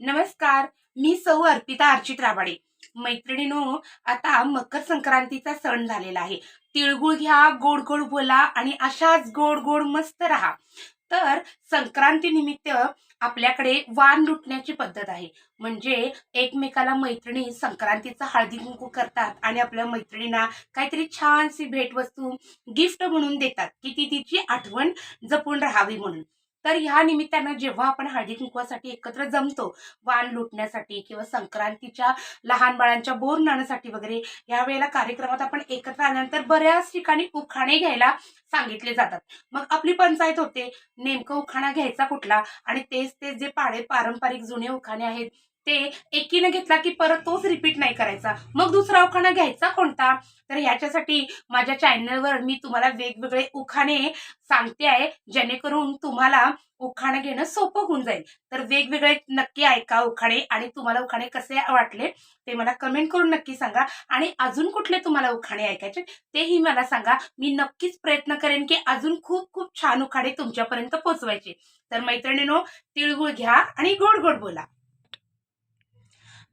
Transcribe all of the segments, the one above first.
नमस्कार मी सौ अर्पिता अर्चित राबाडे. मैत्रिणीनो आता मकर संक्रांतीचा सण झालेला आहे. तिळगुळ घ्या गोड गोड बोला आणि अशाच गोड गोड मस्त राहा. तर संक्रांती निमित्त आपल्याकडे वाण लुटण्याची पद्धत आहे. म्हणजे एकमेकाला मैत्रिणी संक्रांतीचा हळदी कुंकू करतात आणि आपल्या मैत्रिणींना काहीतरी छानशी भेटवस्तू गिफ्ट म्हणून देतात. की ती तिची आठवण जपून राहावी म्हणून. तर ह्या निमित्तानं जेव्हा आपण हळदी कुंकवासाठी एकत्र जमतो वाण लुटण्यासाठी किंवा संक्रांतीच्या लहान बाळांच्या बोर नाण्यासाठी वगैरे या वेळेला कार्यक्रमात आपण एकत्र आल्यानंतर बऱ्याच ठिकाणी उखाणे घ्यायला सांगितले जातात. मग आपली पंचायत होते नेमकं उखाणा घ्यायचा कुठला? आणि तेच ते जे पाडे पारंपरिक जुने उखाणे आहेत ते एकीनं घेतला की परत तोच रिपीट नाही करायचा. मग दुसरा उखाणा घ्यायचा कोणता? तर ह्याच्यासाठी माझ्या चॅनलवर मी तुम्हाला वेगवेगळे उखाणे सांगते आहे जेणेकरून तुम्हाला उखाणं घेणं सोपं होऊन जाईल. तर वेगवेगळे नक्की ऐका उखाणे आणि तुम्हाला उखाणे कसे वाटले ते मला कमेंट करून नक्की सांगा. आणि अजून कुठले तुम्हाला उखाणे ऐकायचे तेही मला सांगा. मी नक्कीच प्रयत्न करेन की अजून खूप खूप छान उखाणे तुमच्यापर्यंत पोहोचवायचे. तर मैत्रिणीनो तिळगुळ घ्या आणि गोड गोड बोला.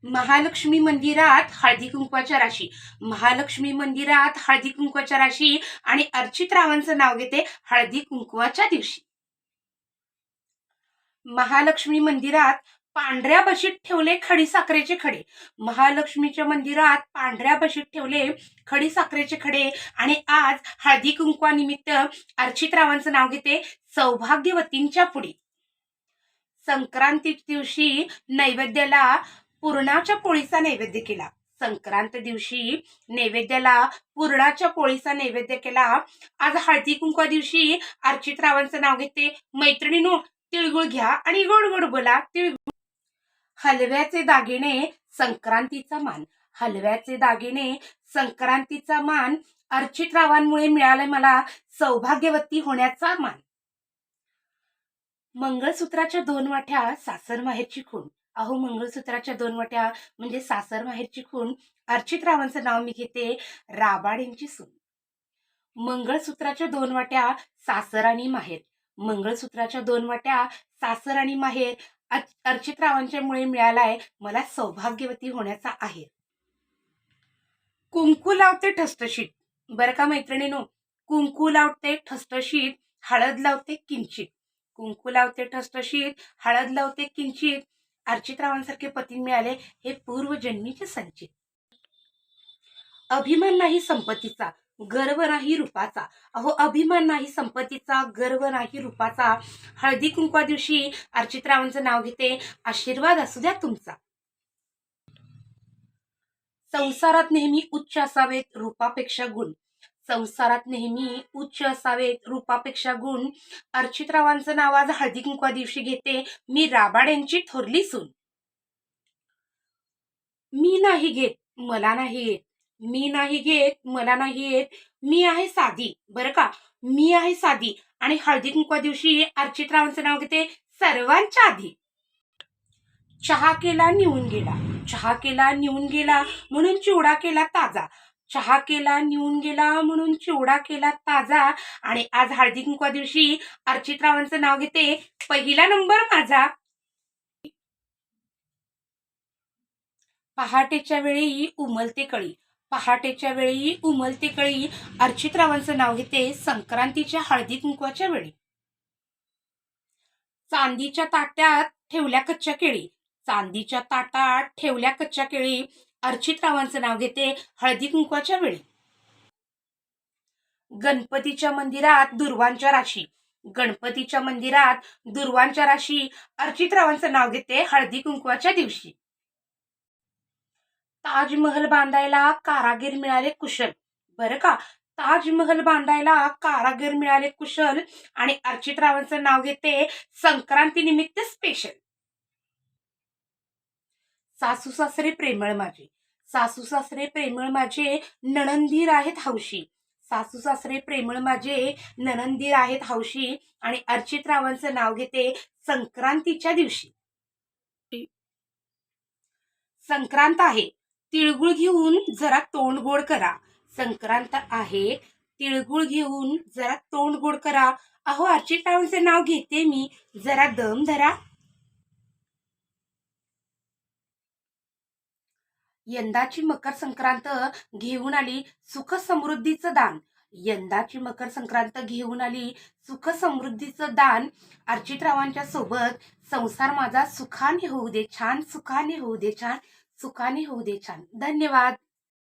महालक्ष्मी मंदिरात हळदी कुंकवाच्या राशी. महालक्ष्मी मंदिरात हळदी कुंकवाच्या राशी आणि अर्चित रावांचं नाव घेते हळदी कुंकवाच्या दिवशी. महालक्ष्मी मंदिरात पांढऱ्या बशीत ठेवले खडी साखरेचे खडे. महालक्ष्मीच्या मंदिरात पांढऱ्या बशीत ठेवले खडी साखरेचे खडे आणि आज हळदी कुंकवानिमित्त अर्चित रावांचं नाव घेते सौभाग्यवतींच्या पुढे. संक्रांती दिवशी नैवेद्याला पुरणाच्या पोळीचा नैवेद्य केला. संक्रांत दिवशी नैवेद्याला पुरणाच्या पोळीचा नैवेद्य केला. आज हळदी कुंकवा दिवशी अर्चित रावांचं नाव घेते. मैत्रिणीनो तिळगुळ घ्या आणि गोड गोड बोला. तिळगुळ हलव्याचे दागिने संक्रांतीचा मान. हलव्याचे दागिने संक्रांतीचा मान. अर्चित रावांमुळे मिळाले मला सौभाग्यवती होण्याचा मान. मंगळसूत्राच्या दोन वाट्या सासर माहेरची खूण. अहो मंगळसूत्राच्या दोन वाट्या म्हणजे सासर माहेरची खूण अर्चित रावांचं नाव मी घेते राबाडेंची सून. मंगळसूत्राच्या दोन वाट्या सासर आणि माहेर. मंगळसूत्राच्या दोन वाट्या सासर आणि माहेर अर्चित रावांच्या मुळे मिळालाय मला सौभाग्यवती होण्याचा आहे. कुंकू लावते ठसठशीत. बरं का मैत्रिणीनो? कुंकू लावते ठसठशीत हळद लावते किंचित. कुंकू लावते ठसठशीत हळद लावते किंचित अर्चितरावांसारखे पती मिळाले हे पूर्वजन्मीचे संचित अभिमान नाही संपत्तीचा गर्व नाही रूपाचा. अहो अभिमान नाही संपत्तीचा गर्व नाही रूपाचा. हळदी कुंकवा दिवशी अर्चितरावांचं नाव घेते आशीर्वाद असू द्या तुमचा. संसारात नेहमी उच्च असावेत रूपापेक्षा गुण. संसारात नेहमी उच्च असावेत रूपापेक्षा गुण. अर्चितरावांचं नाव आज हळदी कुंकवा दिवशी घेते. मी राबाड यांची थोरली सून. मी नाही घेत मला नाही येत. मी नाही घेत मला नाही येत. मी आहे साधी बरं का? मी आहे साधी. आणि हळदी कुंकवा दिवशी अर्चित रावांचं नाव घेते सर्वांच्या आधी. चहा केला निवून गेला. चहा केला निवून गेला. म्हणून चिवडा केला ताजा. चहा केला निवून गेला म्हणून चिवडा केला ताजा आणि आज हळदी कुंकवा दिवशी अर्चित रावांचं नाव घेते. पहिला नंबर माझा. पहाटेच्या वेळी उमलते कळी. पहाटेच्या वेळी उमलते कळी. अर्चित रावांचं नाव घेते संक्रांतीच्या हळदी कुंकवाच्या वेळी. चांदीच्या ताट्यात ठेवल्या कच्च्या केळी. चांदीच्या ताटात ठेवल्या कच्च्या केळी. अर्चित रावांचं नाव घेते हळदी कुंकवाच्या वेळी. गणपतीच्या मंदिरात दुर्वांच्या राशी. गणपतीच्या मंदिरात दुर्वांच्या राशी अर्चित रावांचं नाव घेते हळदी कुंकवाच्या दिवशी. ताजमहल बांधायला कारागीर मिळाले कुशल. बरं का? ताजमहल बांधायला कारागीर मिळाले कुशल आणि अर्चित रावांचं नाव घेते संक्रांती निमित्त स्पेशल सासू सासरे प्रेमळ माझे. सासू सासरे प्रेमळ माझे नणंदीर आहेत हौशी. सासू सासरे प्रेमळ माझे नणंदीर आहेत हौशी आणि अर्चित रावांचं नाव घेते संक्रांतीच्या दिवशी. संक्रांत आहे. तिळगुळ घेऊन जरा तोंड गोड करा. संक्रांत आहे. तिळगुळ घेऊन जरा तोंड गोड करा. अहो अर्चित रावांचं नाव घेते मी. जरा दम धरा. यंदाची मकर संक्रांत घेऊन आली सुख समृद्धीचं दान. यंदाची मकर संक्रांत घेऊन आली सुख समृद्धीचं दान. अर्चितरावांच्या सोबत संसार माझा सुखाने होऊ दे छान सुखाने होऊ दे छान सुखाने होऊ दे छान. धन्यवाद.